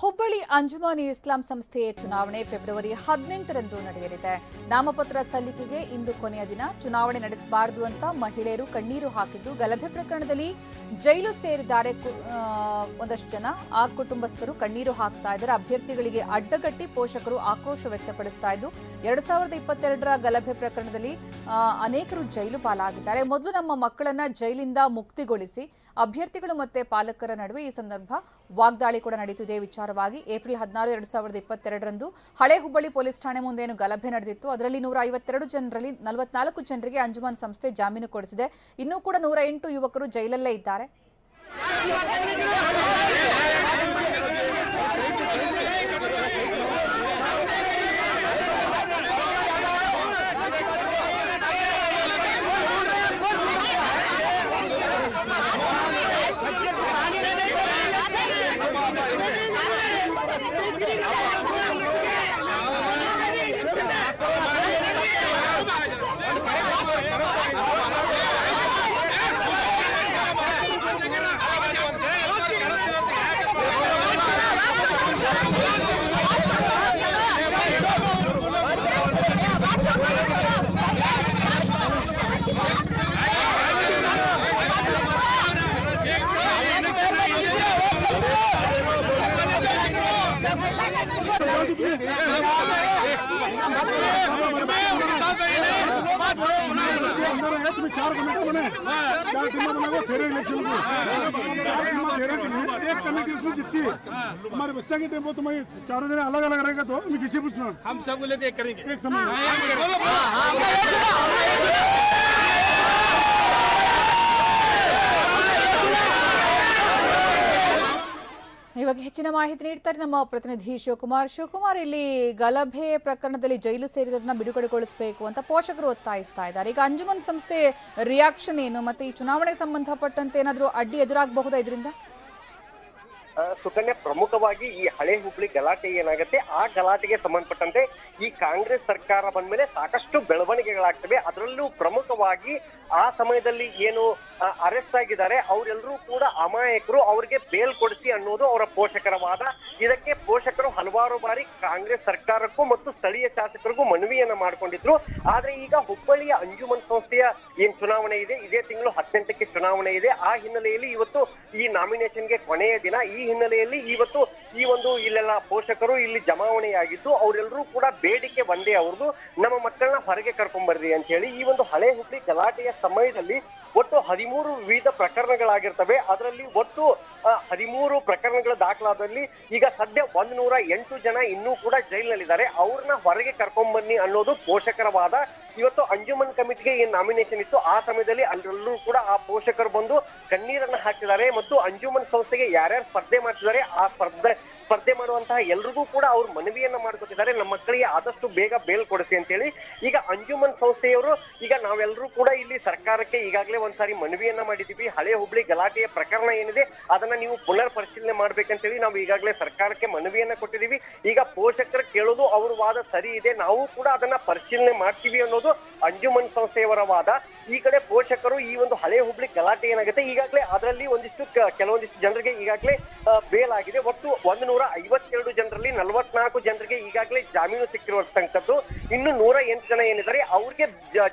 ಹುಬ್ಬಳ್ಳಿ ಅಂಜುಮಾನಿ ಇಸ್ಲಾಂ ಸಂಸ್ಥೆಯ ಚುನಾವಣೆ ಫೆಬ್ರವರಿ ಹದಿನೆಂಟರಂದು ನಡೆಯಲಿದೆ. ನಾಮಪತ್ರ ಸಲ್ಲಿಕೆಗೆ ಇಂದು ಕೊನೆಯ ದಿನ ಚುನಾವಣೆ ನಡೆಸಬಾರದು ಅಂತ ಮಹಿಳೆಯರು ಕಣ್ಣೀರು ಹಾಕಿದ್ದು ಗಲಭೆ ಪ್ರಕರಣದಲ್ಲಿ ಜೈಲು ಸೇರಿದ್ದಾರೆ ಒಂದಷ್ಟು ಜನ. ಆ ಕುಟುಂಬಸ್ಥರು ಕಣ್ಣೀರು ಹಾಕ್ತಾ ಇದ್ದಾರೆ. ಅಭ್ಯರ್ಥಿಗಳಿಗೆ ಅಡ್ಡಗಟ್ಟಿ ಪೋಷಕರು ಆಕ್ರೋಶ ವ್ಯಕ್ತಪಡಿಸ್ತಾ ಇದ್ದು, ಎರಡ್ ಸಾವಿರದ ಇಪ್ಪತ್ತೆರಡರ ಗಲಭೆ ಪ್ರಕರಣದಲ್ಲಿ ಅನೇಕರು ಜೈಲು ಪಾಲಾಗಿದ್ದಾರೆ. ಮೊದಲು ನಮ್ಮ ಮಕ್ಕಳನ್ನ ಜೈಲಿಂದ ಮುಕ್ತಿಗೊಳಿಸಿ, ಅಭ್ಯರ್ಥಿಗಳು ಮತ್ತೆ ಪಾಲಕರ ನಡುವೆ ಈ ಸಂದರ್ಭ ವಾಗ್ದಾಳಿ ಕೂಡ ನಡೆಯುತ್ತಿದೆ ಈ ವಿಚಾರವಾಗಿ ಏಪ್ರಿಲ್ ಹದಿನಾರು, ಎರಡ್ ಸಾವಿರದ ಇಪ್ಪತ್ತೆರಡರಂದು ಹಳೆ ಹುಬ್ಬಳ್ಳಿ ಪೊಲೀಸ್ ಠಾಣೆ ಮುಂದೇನು ಗಲಭೆ ನಡೆದಿತ್ತು. ಅದರಲ್ಲಿ ನೂರ ಐವತ್ತೆರಡು ಜನರಲ್ಲಿ ನಲವತ್ನಾಲ್ಕು ಜನರಿಗೆ ಅಂಜುಮಾನ್ ಸಂಸ್ಥೆ ಜಾಮೀನು ಕೊಡಿಸಿದೆ. ಇನ್ನೂ ಕೂಡ ನೂರ ಎಂಟು ಯುವಕರು ಜೈಲಲ್ಲೇ ಇದ್ದಾರೆ. तुम्हें चार कमेटी बने चार टीमें बनाओ तेरह इलेक्शन को चार टीमें एक कमेटी जीतती है हमारे बच्चा के टेंपो तुम्हें चारों जने अलग अलग रहेगा तो हमें किसी पूछना हम सबको लेते एक करेंगे एक समय ಇವಾಗ ಹೆಚ್ಚಿನ ಮಾಹಿತಿ ನೀಡ್ತಾರೆ ನಮ್ಮ ಪ್ರತಿನಿಧಿ ಶಿವಕುಮಾರ್. ಶಿವಕುಮಾರ್, ಇಲ್ಲಿ ಗಲಭೆ ಪ್ರಕರಣದಲ್ಲಿ ಜೈಲು ಸೇರಿರೋರನ್ನ ಬಿಡುಗಡೆಗೊಳಿಸಬೇಕು ಅಂತ ಪೋಷಕರು ಒತ್ತಾಯಿಸ್ತಾ ಇದ್ದಾರೆ. ಈಗ ಅಂಜುಮನ್ ಸಂಸ್ಥೆ ರಿಯಾಕ್ಷನ್ ಏನು? ಮತ್ತೆ ಈ ಚುನಾವಣೆಗೆ ಸಂಬಂಧಪಟ್ಟಂತೆ ಏನಾದರೂ ಅಡ್ಡಿ ಎದುರಾಗಬಹುದಾ ಇದರಿಂದ? ಸುಕನ್ಯಾ, ಪ್ರಮುಖವಾಗಿ ಈ ಹಳೆ ಹುಬ್ಳಿ ಗಲಾಟೆ ಏನಾಗುತ್ತೆ? ಆ ಗಲಾಟೆಗೆ ಸಂಬಂಧಪಟ್ಟಂತೆ ಈ ಕಾಂಗ್ರೆಸ್ ಸರ್ಕಾರ ಬಂದ ಮೇಲೆ ಸಾಕಷ್ಟು ಬೆಳವಣಿಗೆಗಳಾಗ್ತವೆ. ಅದರಲ್ಲೂ ಪ್ರಮುಖವಾಗಿ ಆ ಸಮಯದಲ್ಲಿ ಏನು ಅರೆಸ್ಟ್ ಆಗಿದ್ದಾರೆ ಅವರೆಲ್ಲರೂ ಕೂಡ ಅಮಾಯಕರು, ಅವರಿಗೆ ಬೇಲ್ ಕೊಡಿಸಿ ಅನ್ನೋದು ಅವರ ಪೋಷಕರ ವಾದ ಇದಕ್ಕೆ ಪೋಷಕರು ಹಲವಾರು ಬಾರಿ ಕಾಂಗ್ರೆಸ್ ಸರ್ಕಾರಕ್ಕೂ ಮತ್ತು ಸ್ಥಳೀಯ ಶಾಸಕರಿಗೂ ಮನವಿಯನ್ನ ಮಾಡಿಕೊಂಡಿದ್ರು. ಆದ್ರೆ ಈಗ ಹುಬ್ಬಳ್ಳಿಯ ಅಂಜುಮನ್ ಸಂಸ್ಥೆಯ ಏನ್ ಚುನಾವಣೆ ಇದೆ? ಇದೇ ತಿಂಗಳು ಹದಿನೆಂಟಕ್ಕೆ ಚುನಾವಣೆ ಇದೆ. ಆ ಹಿನ್ನೆಲೆಯಲ್ಲಿ ಇವತ್ತು ಈ ನಾಮಿನೇಷನ್ಗೆ ಕೊನೆಯ ದಿನ. ಈ ಹಿನ್ನೆಲೆಯಲ್ಲಿ ಇವತ್ತು ಈ ಒಂದು ಇಲ್ಲೆಲ್ಲ ಪೋಷಕರು ಇಲ್ಲಿ ಜಮಾವಣೆಯಾಗಿದ್ದು ಅವರೆಲ್ಲರೂ ಕೂಡ ಬೇಡಿಕೆ ಒಂದೇ ಅವ್ರದ್ದು, ನಮ್ಮ ಮಕ್ಕಳನ್ನ ಹೊರಗೆ ಕರ್ಕೊಂಡ್ಬರ್ರಿ ಅಂತ ಹೇಳಿ ಈ ಒಂದು ಹಳೆ ಹುಬ್ಳಿ ಗಲಾಟೆಯ ಸಮಯದಲ್ಲಿ ಒಟ್ಟು ಹದಿಮೂರು ವಿವಿಧ ಪ್ರಕರಣಗಳಾಗಿರ್ತವೆ. ಅದರಲ್ಲಿ ಒಟ್ಟು ಹದಿಮೂರು ಪ್ರಕರಣಗಳ ದಾಖಲಾದಲ್ಲಿ ಈಗ ಸದ್ಯ ಒಂದ್ ನೂರ ಎಂಟು ಜನ ಇನ್ನೂ ಕೂಡ ಜೈಲಿನಲ್ಲಿದ್ದಾರೆ. ಅವ್ರನ್ನ ಹೊರಗೆ ಕರ್ಕೊಂಬನ್ನಿ ಅನ್ನೋದು ಪೋಷಕರ ವಾದ ಇವತ್ತು ಅಂಜುಮನ್ ಕಮಿಟಿಗೆ ಏನ್ ನಾಮಿನೇಷನ್ ಇತ್ತು. ಆ ಸಮಯದಲ್ಲಿ ಅಲ್ಲೂ ಕೂಡ ಆ ಪೋಷಕರು ಬಂದು ಕಣ್ಣೀರನ್ನ ಹಾಕಿದ್ದಾರೆ ಮತ್ತು ಅಂಜುಮನ್ ಸಂಸ್ಥೆಗೆ ಯಾರ್ಯಾರು ಸ್ಪರ್ಧೆ ಮಾಡ್ತಿದ್ದಾರೆ. ಆ ಸ್ಪರ್ಧೆ ಸ್ಪರ್ಧೆ ಮಾಡುವಂತಹ ಎಲ್ರಿಗೂ ಕೂಡ ಅವ್ರು ಮನವಿಯನ್ನ ಮಾಡ್ಕೊತಿದ್ದಾರೆ ನಮ್ಮ ಮಕ್ಕಳಿಗೆ ಆದಷ್ಟು ಬೇಗ ಬೇಲ್ ಕೊಡಿಸಿ ಅಂತೇಳಿ. ಈಗ ಅಂಜುಮನ್ ಸಂಸ್ಥೆಯವರು, ಈಗ ನಾವೆಲ್ಲರೂ ಕೂಡ ಇಲ್ಲಿ ಸರ್ಕಾರಕ್ಕೆ ಈಗಾಗಲೇ ಒಂದ್ಸಾರಿ ಮನವಿಯನ್ನ ಮಾಡಿದೀವಿ ಹಳೆ ಹುಬ್ಳಿ ಗಲಾಟೆಯ ಪ್ರಕರಣ ಏನಿದೆ, ಅದನ್ನ ನೀವು ಪುನರ್ ಪರಿಶೀಲನೆ ಮಾಡ್ಬೇಕಂತೇಳಿ ನಾವು ಈಗಾಗಲೇ ಸರ್ಕಾರಕ್ಕೆ ಮನವಿಯನ್ನ ಕೊಟ್ಟಿದೀವಿ ಈಗ ಪೋಷಕರು ಕೇಳೋದು ಅವ್ರ ವಾದ ಸರಿ ಇದೆ. ನಾವು ಕೂಡ ಅದನ್ನ ಪರಿಶೀಲನೆ ಮಾಡ್ತೀವಿ ಅನ್ನೋದು ಅಂಜುಮನ್ ಸಂಸ್ಥೆಯವರ ವಾದ. ಈ ಕಡೆ ಪೋಷಕರು ಈ ಒಂದು ಹಳೆ ಹುಬ್ಳಿ ಗಲಾಟೆ ಏನಾಗುತ್ತೆ? ಈಗಾಗಲೇ ಅದರಲ್ಲಿ ಒಂದಿಷ್ಟು ಕೆಲವೊಂದಿಷ್ಟು ಜನರಿಗೆ ಈಗಾಗಲೇ ಬೇಲ್ ಆಗಿದೆ. ಒಟ್ಟು ಒಂದು ನೂರ ಐವತ್ತೆರಡು ಜನರಲ್ಲಿ ನಲವತ್ನಾಲ್ಕು ಜನರಿಗೆ ಈಗಾಗಲೇ ಜಾಮೀನು ಸಿಕ್ಕಿರುವಂತದ್ದು ಇನ್ನು ನೂರ ಎಂಟು ಜನ ಏನಿದ್ದಾರೆ, ಅವ್ರಿಗೆ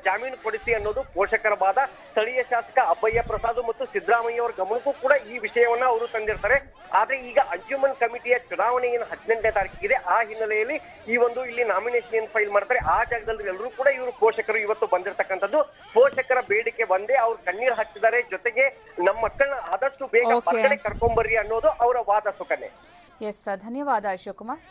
ಜಾಮೀನು ಕೊಡಿಸಿ ಅನ್ನೋದು ಪೋಷಕರ ವಾದ. ಸ್ಥಳೀಯ ಶಾಸಕ ಅಬ್ಬಯ್ಯ ಪ್ರಸಾದ್ ಮತ್ತು ಸಿದ್ದರಾಮಯ್ಯ ಅವರ ಗಮನಕ್ಕೂ ಕೂಡ ಈ ವಿಷಯವನ್ನ ಅವರು ತಂದಿರ್ತಾರೆ. ಆದ್ರೆ ಈಗ ಅಂಜುಮನ್ ಕಮಿಟಿಯ ಚುನಾವಣೆ ಏನು ಹದಿನೆಂಟನೇ ತಾರೀಕಿಗೆ ಆ ಹಿನ್ನೆಲೆಯಲ್ಲಿ ಈ ಒಂದು ಇಲ್ಲಿ ನಾಮಿನೇಷನ್ ಏನ್ ಫೈಲ್ ಮಾಡ್ತಾರೆ, ಆ ಜಾಗದಲ್ಲಿ ಎಲ್ಲರೂ ಕೂಡ ಇವರು ಪೋಷಕರು ಇವತ್ತು ಬಂದಿರತಕ್ಕಂಥದ್ದು. ಬಂದೆ ಅವ್ರು ಕಣ್ಣೀರ್ ಹಾಕಿದ್ದಾರೆ ಜೊತೆಗೆ ನಮ್ಮ ಮಕ್ಕಳನ್ನ ಆದಷ್ಟು ಬೇಗ ಹೊರಗಡೆ ಕರ್ಕೊಂಡ್ಬರ್ರಿ ಅನ್ನೋದು ಅವರ ವಾದ ಸುಖನೆ ಎಸ್ ಧನ್ಯವಾದ ಶಿವಕುಮಾರ್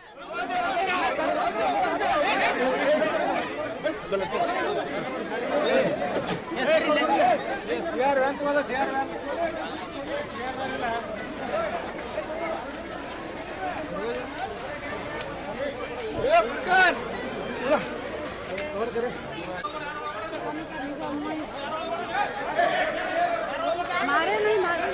મારે નહીં મારે